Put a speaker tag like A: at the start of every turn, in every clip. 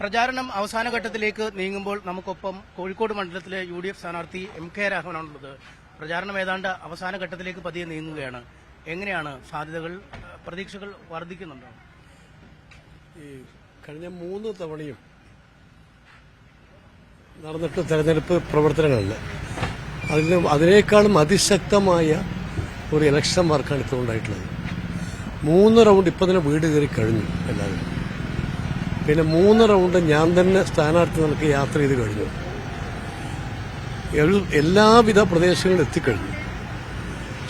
A: പ്രചാരണം അവസാന ഘട്ടത്തിലേക്ക് നീങ്ങുമ്പോൾ നമുക്കൊപ്പം കോഴിക്കോട് മണ്ഡലത്തിലെ യു ഡി എഫ് സ്ഥാനാർത്ഥി എം കെ രാഘവനാണുള്ളത്. പ്രചാരണം ഏതാണ്ട് അവസാന ഘട്ടത്തിലേക്ക് പതിയെ നീങ്ങുകയാണ്. എങ്ങനെയാണ് സാധ്യതകൾ പ്രതീക്ഷകൾ വർദ്ധിക്കുന്നുണ്ടോ?
B: ഈ കഴിഞ്ഞ മൂന്ന് തവണയും നടന്നിട്ട് തെരഞ്ഞെടുപ്പ് പ്രവർത്തനങ്ങളിൽ അതിന് അതിനേക്കാളും അതിശക്തമായ ഒരു ഇലക്ഷൻ മാർക്കാണ് ഇപ്പോൾ ഉണ്ടായിട്ടുള്ളത് മൂന്ന് റൗണ്ട് ഇപ്പം തന്നെ വീട് കയറി കഴിഞ്ഞു എല്ലാവരും. പിന്നെ മൂന്ന് റൗണ്ട് ഞാൻ തന്നെ സ്ഥാനാർത്ഥി നിലയ്ക്ക് യാത്ര ചെയ്ത് കഴിഞ്ഞു. എല്ലാവിധ പ്രദേശങ്ങളും എത്തിക്കഴിഞ്ഞു.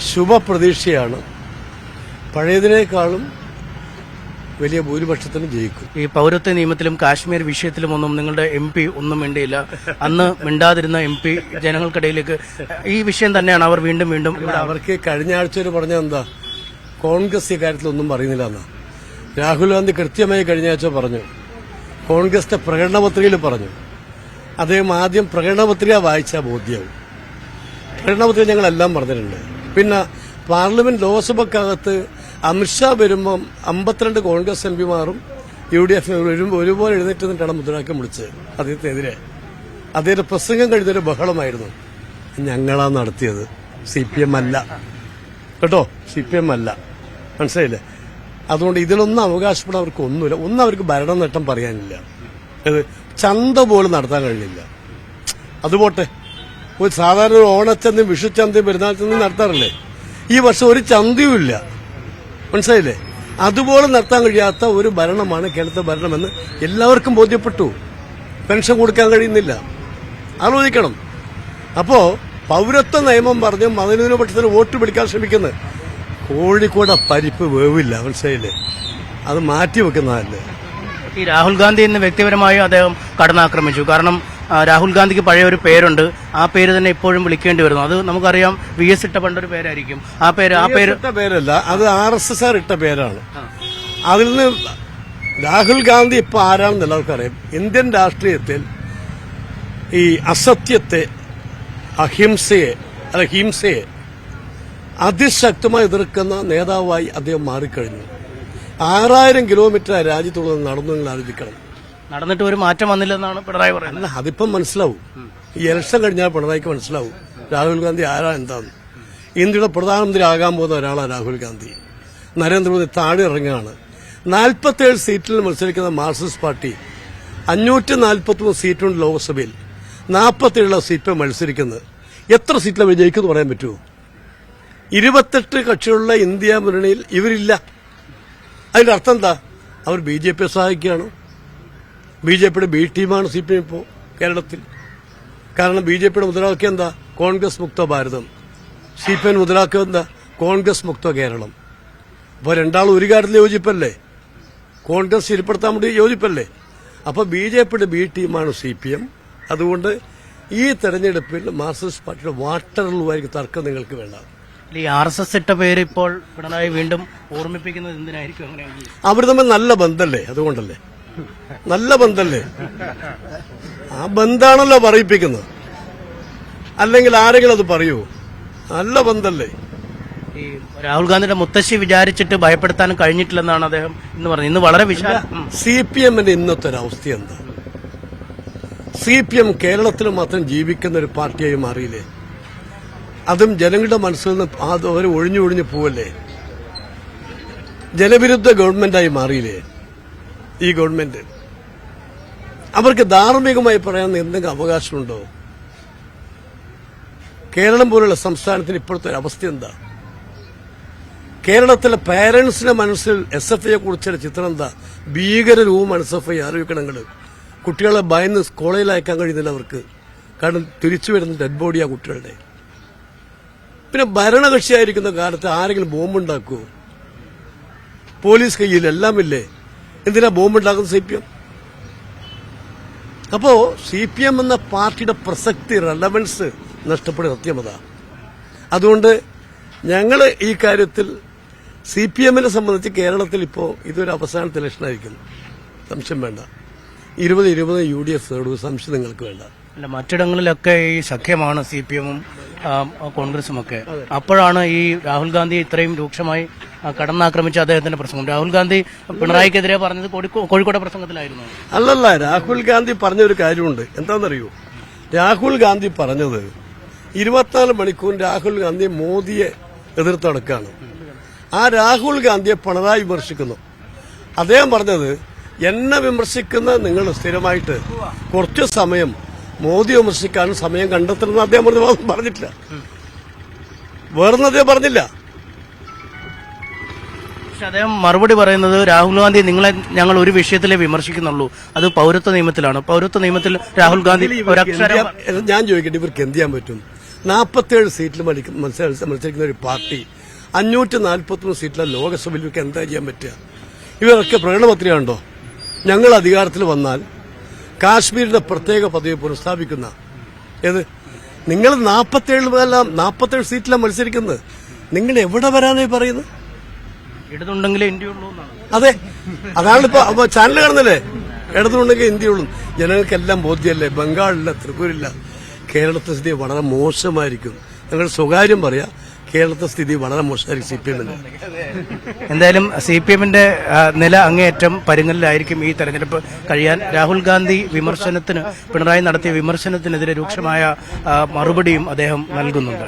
B: ശുഭപ്രതീക്ഷയാണ്. പഴയതിനേക്കാളും വലിയ ഭൂരിപക്ഷത്തിന് ജയിക്കും.
A: ഈ പൗരത്വ നിയമത്തിലും കാശ്മീർ വിഷയത്തിലും ഒന്നും നിങ്ങളുടെ എം പി ഒന്നും മിണ്ടിയില്ല. അന്ന് മിണ്ടാതിരുന്ന എം പി ജനങ്ങൾക്കിടയിലേക്ക് ഈ വിഷയം തന്നെയാണ് അവർ വീണ്ടും വീണ്ടും
B: അവർക്ക് കഴിഞ്ഞ ആഴ്ച ഒരു പറഞ്ഞ എന്താ? കോൺഗ്രസ് കാര്യത്തിലൊന്നും പറയുന്നില്ല എന്നാ. രാഹുൽ ഗാന്ധി കൃത്യമായി കഴിഞ്ഞ ആഴ്ച പറഞ്ഞു. കോൺഗ്രസിന്റെ പ്രകടന പത്രികയിൽ പറഞ്ഞു. അദ്ദേഹം ആദ്യം പ്രകടന വായിച്ച ബോധ്യവും പ്രകടനപത്രിക പ്രകടന പത്രിക ഞങ്ങളെല്ലാം പറഞ്ഞിട്ടുണ്ട്. പിന്നെ പാർലമെന്റ് ലോക്സഭക്കകത്ത് അമിത്ഷാ വരുമ്പം അമ്പത്തിരണ്ട് കോൺഗ്രസ് എം പിമാരും യു ഡി എഫ് ഒരുപോലെ എഴുന്നേറ്റ് നിന്നിട്ടാണ് മുദ്രാവാക്യം വിളിച്ചത് അദ്ദേഹത്തിനെതിരെ. അദ്ദേഹത്തിന്റെ പ്രസംഗം കഴിഞ്ഞൊരു ബഹളമായിരുന്നു. ഞങ്ങളാ നടത്തിയത്. സി പി എം അല്ല. കേട്ടോ? സി പി എം അല്ല. മനസ്സിലായില്ലേ? അതുകൊണ്ട് ഇതിലൊന്നും അവകാശപ്പെടാൻ അവർക്ക് ഒന്നുമില്ല. ഒന്നും അവർക്ക് ഭരണ നേട്ടം പറയാനില്ല ചന്ത പോലും നടത്താൻ കഴിയില്ല. അതുപോട്ടെ ഒരു സാധാരണ ഓണച്ചന്തയും വിഷുച്ചന്തയും പെരുന്നാൾ ചന്തയും നടത്താറില്ലേ? ഈ വർഷം ഒരു ചന്തയും ഇല്ല. മനസ്സിലായില്ലേ? അതുപോലെ നടത്താൻ കഴിയാത്ത ഒരു ഭരണമാണ് കേരളത്തെ ഭരണമെന്ന് എല്ലാവർക്കും ബോധ്യപ്പെട്ടു. പെൻഷൻ കൊടുക്കാൻ കഴിയുന്നില്ല. ആലോചിക്കണം. അപ്പോ പൗരത്വ നിയമം പറഞ്ഞ് മതന്യൂനപക്ഷത്തിന് വോട്ട് പിടിക്കാൻ ശ്രമിക്കുന്നത് കോഴിക്കോട് പരിപ്പ് വേവില്ല മനസ്സിലായില്ലേ അത് മാറ്റി വെക്കുന്നതല്ലേ
A: ഈ രാഹുൽ ഗാന്ധി എന്ന് വ്യക്തിപരമായും അദ്ദേഹം കടന്നാക്രമിച്ചു. കാരണം രാഹുൽ ഗാന്ധിക്ക് പഴയ ഒരു പേരുണ്ട്. ആ പേര് തന്നെ ഇപ്പോഴും വിളിക്കേണ്ടി വരുന്നു. അത് നമുക്കറിയാം വി എസ് ഇട്ട പണ്ടൊരു പേരായിരിക്കും. ആ പേര് ആ പേര്
B: ഇട്ട പേരല്ല അത് ആർ എസ് എസ് ആർ ഇട്ട പേരാണ്. അതിൽ നിന്ന് രാഹുൽ ഗാന്ധി ഇപ്പൊ ആരാണെന്ന് എല്ലാവർക്കും അറിയാം ഇന്ത്യൻ രാഷ്ട്രീയത്തിൽ ഈ അസത്യത്തെ അഹിംസയെ അല്ല ഹിംസയെ അതിശക്തമായി എതിർക്കുന്ന നേതാവായി അദ്ദേഹം മാറിക്കഴിഞ്ഞു. ആറായിരം കിലോമീറ്റർ രാജ്യത്തുള്ള നടന്നു നിങ്ങൾ ആലോചിക്കണം.
A: നടന്നിട്ട് ഒരു മാറ്റം വന്നില്ലെന്നാണ് പിണറായി പറയുന്നത്.
B: അല്ല അതിപ്പം മനസ്സിലാവും. ഈ ഇലക്ഷൻ കഴിഞ്ഞാൽ പിണറായിക്ക് മനസ്സിലാവും. രാഹുൽ ഗാന്ധി ആരാ എന്താന്ന്. ഇന്ത്യയുടെ പ്രധാനമന്ത്രി ആകാൻ പോകുന്ന ഒരാളാണ് രാഹുൽ ഗാന്ധി. നരേന്ദ്രമോദി താഴെ ഇറങ്ങുകയാണ്. നാൽപ്പത്തേഴ് സീറ്റിൽ മത്സരിക്കുന്ന മാർക്സിസ്റ്റ് പാർട്ടി അഞ്ഞൂറ്റി നാൽപ്പത്തിമൂന്ന് സീറ്റുണ്ട് ലോക്സഭയിൽ. നാൽപ്പത്തേഴിലെ സീറ്റ് മത്സരിക്കുന്നത്. എത്ര സീറ്റിലാണ് വിജയിക്കുമെന്ന് പറയാൻ പറ്റുമോ? ഇരുപത്തെട്ട് കക്ഷികളുള്ള ഇന്ത്യ മുന്നണിയിൽ ഇവരില്ല. അതിന്റെ അർത്ഥം എന്താ? അവർ ബി ജെ പിയെ സഹായിക്കുകയാണ്. ബി ജെ പിയുടെ ബി ടീമാണ് സി പി എം ഇപ്പോൾ കേരളത്തിൽ. കാരണം ബി ജെ പിയുടെ മുദ്രാവാക്യം എന്താ? കോൺഗ്രസ് മുക്ത ഭാരതം. സി പി എം മുദ്രാവാക്യം എന്താ? കോൺഗ്രസ് മുക്ത കേരളം. അപ്പോൾ രണ്ടാളും ഒരു കാര്യത്തിൽ യോജിപ്പല്ലേ? കോൺഗ്രസ് ശരിപ്പെടുത്താൻ വേണ്ടി യോജിപ്പല്ലേ? അപ്പോൾ ബി ജെ പിയുടെ ബി ടീമാണ് സി പി എം. അതുകൊണ്ട് ഈ തെരഞ്ഞെടുപ്പിൽ മാർക്സിസ്റ്റ് പാർട്ടിയുടെ വാട്ടറിലുമായിരിക്കും തർക്കം നിങ്ങൾക്ക് വേണ്ട.
A: ഈ ആർ എസ് എസ് ഇട്ട പേര് ഇപ്പോൾ പിണറായി വീണ്ടും ഓർമ്മിപ്പിക്കുന്നത് എന്തിനായിരിക്കും അങ്ങനെയാണെങ്കിൽ
B: അവർ തമ്മിൽ നല്ല ബന്ധല്ലേ? അതുകൊണ്ടല്ലേ? നല്ല ബന്ധല്ലേ? ആ ബന്ധാണല്ലോ പറയിപ്പിക്കുന്നത്. അല്ലെങ്കിൽ ആരെങ്കിലും അത് പറയൂ. നല്ല ബന്ധല്ലേ?
A: ഈ രാഹുൽ ഗാന്ധിയുടെ മുത്തശ്ശി വിചാരിച്ചിട്ട് ഭയപ്പെടുത്താനും കഴിഞ്ഞിട്ടില്ലെന്നാണ് അദ്ദേഹം ഇന്ന് പറഞ്ഞത്. ഇന്ന് വളരെ വിശാല.
B: സി പി എമ്മിന്റെ ഇന്നത്തെ ഒരു അവസ്ഥ എന്താ? സി പി എം കേരളത്തിൽ മാത്രം ജീവിക്കുന്ന ഒരു പാർട്ടിയായി മാറിയില്ലേ? അതും ജനങ്ങളുടെ മനസ്സിൽ നിന്ന് അത് അവർ ഒഴിഞ്ഞു ഒഴിഞ്ഞു പോവല്ലേ? ജനവിരുദ്ധ ഗവൺമെന്റായി മാറിയില്ലേ ഈ ഗവൺമെന്റ്? അവർക്ക് ധാർമ്മികമായി പറയാൻ എന്തെങ്കിലും അവകാശമുണ്ടോ? കേരളം പോലുള്ള സംസ്ഥാനത്തിന് ഇപ്പോഴത്തെ ഒരു അവസ്ഥ എന്താ? കേരളത്തിലെ പേരൻസിന്റെ മനസ്സിൽ എസ് എഫ് ഐയെ കുറിച്ചുള്ള ചിത്രം എന്താ? ഭീകരരൂപം എസ് എഫ് ഐ അറിയിക്കണങ്ങൾ കുട്ടികളെ ഭയന്ന് കോളേജിൽ അയക്കാൻ കഴിയുന്നില്ല അവർക്ക്. കാരണം തിരിച്ചു വരുന്ന ഡെഡ് ബോഡിയാണ് കുട്ടികളുടെ. പിന്നെ ഭരണകക്ഷിയായിരിക്കുന്ന കാലത്ത് ആരെങ്കിലും ബോംബുണ്ടാക്കുമോ പോലീസ് കയ്യിൽ എല്ലാം ഇല്ലേ എന്തിനാ ബോംബുണ്ടാക്കുന്നത് സി പി എം? അപ്പോ സി പി എം എന്ന പാർട്ടിയുടെ പ്രസക്തി റെലവൻസ് നഷ്ടപ്പെടുന്ന സത്യമത അതുകൊണ്ട് ഞങ്ങൾ ഈ കാര്യത്തിൽ സി പി എമ്മിനെ സംബന്ധിച്ച് കേരളത്തിൽ ഇപ്പോൾ ഇതൊരു അവസാനത്തെ ഇലക്ഷനായിരിക്കും സംശയം വേണ്ട. ഇരുപത് ഇരുപത് യു ഡി എഫ് സംശയം നിങ്ങൾക്ക് വേണ്ട.
A: അല്ല മറ്റിടങ്ങളിലൊക്കെ ഈ സഖ്യമാണ് സി പി എമ്മും. കോൺഗ്രസും ഒക്കെ അപ്പോഴാണ് ഈ രാഹുൽ ഗാന്ധി ഇത്രയും രൂക്ഷമായി കടന്നാക്രമിച്ച അദ്ദേഹത്തിന്റെ പ്രസംഗം. രാഹുൽ ഗാന്ധി പിണറായിക്കെതിരെ പറഞ്ഞത് കോഴിക്കോട് പ്രസംഗത്തിലായിരുന്നു.
B: അല്ലല്ല രാഹുൽ ഗാന്ധി പറഞ്ഞ ഒരു കാര്യമുണ്ട്. എന്താണെന്നറിയോ? രാഹുൽ ഗാന്ധി പറഞ്ഞത് ഇരുപത്തിനാല് മണിക്കൂർ രാഹുൽ ഗാന്ധി മോദിയെ എതിർത്ത് നടക്കുകയാണ് ആ രാഹുൽ ഗാന്ധിയെ പിണറായി വിമർശിക്കുന്നു. അദ്ദേഹം പറഞ്ഞത് എന്നെ വിമർശിക്കുന്ന നിങ്ങൾ സ്ഥിരമായിട്ട് കുറച്ചു സമയം മോദി വിമർശിക്കാനും സമയം കണ്ടെത്തണമെന്ന് അദ്ദേഹം പറഞ്ഞ- പറഞ്ഞിട്ടില്ല. വേറൊന്നും അദ്ദേഹം പറഞ്ഞില്ല.
A: പക്ഷെ അദ്ദേഹം മറുപടി പറയുന്നത് രാഹുൽ ഗാന്ധി നിങ്ങളെ ഞങ്ങൾ ഒരു വിഷയത്തിലെ വിമർശിക്കുന്നുള്ളൂ. അത് പൗരത്വ നിയമത്തിലാണ്. പൗരത്വ നിയമത്തിൽ രാഹുൽ ഗാന്ധി
B: ഞാൻ ചോദിക്കട്ടെ ഇവർക്ക് എന്ത് ചെയ്യാൻ പറ്റും? നാൽപ്പത്തേഴ് സീറ്റിൽ മത്സ- മത്സ- മത്സരിക്കുന്ന ഒരു പാർട്ടി അഞ്ഞൂറ്റി നാൽപ്പത്തൊന്ന് സീറ്റിലെ ലോകസഭയിൽ ഇവർക്ക് എന്താ ചെയ്യാൻ പറ്റുക? ഇവരൊക്കെ പ്രകടനപത്രിക ഉണ്ടോ ഞങ്ങൾ അധികാരത്തിൽ വന്നാൽ കാശ്മീരിന്റെ പ്രത്യേക പദവി പുനഃസ്ഥാപിക്കുന്ന ഏത്? നിങ്ങൾ നാൽപ്പത്തേഴ് എല്ലാം നാൽപ്പത്തേഴ് സീറ്റിലാണ് മത്സരിക്കുന്നത്. നിങ്ങൾ എവിടെ വരാനായി പറയുന്നത്?
A: ഇടതുണ്ടെങ്കിലേ ഇന്ത്യയുള്ളൂ
B: അതെ. അതാണ് ഇപ്പൊ അപ്പൊ ചാനൽ കാണുന്നില്ലേ? ഇടതുണ്ടെങ്കിൽ ഇന്ത്യയുള്ളൂ ജനങ്ങൾക്കെല്ലാം ബോധ്യമല്ലേ ബംഗാളില്ല ത്രിപുരില്ല കേരളത്തെ സ്ഥിതി വളരെ മോശമായിരിക്കും. ഞങ്ങൾ സ്വകാര്യം പറയാ. കേരളത്തെ സ്ഥിതി വളരെ മോശമായിരിക്കും സി പി എമ്മിന്.
A: എന്തായാലും സി പി എമ്മിന്റെ നില അങ്ങേയറ്റം പരുങ്ങലിലായിരിക്കും ഈ തെരഞ്ഞെടുപ്പ് കഴിയാൻ. രാഹുൽ ഗാന്ധി വിമർശനത്തിന് പിണറായി നടത്തിയ വിമർശനത്തിനെതിരെ രൂക്ഷമായ മറുപടിയും അദ്ദേഹം നൽകുന്നുണ്ട്.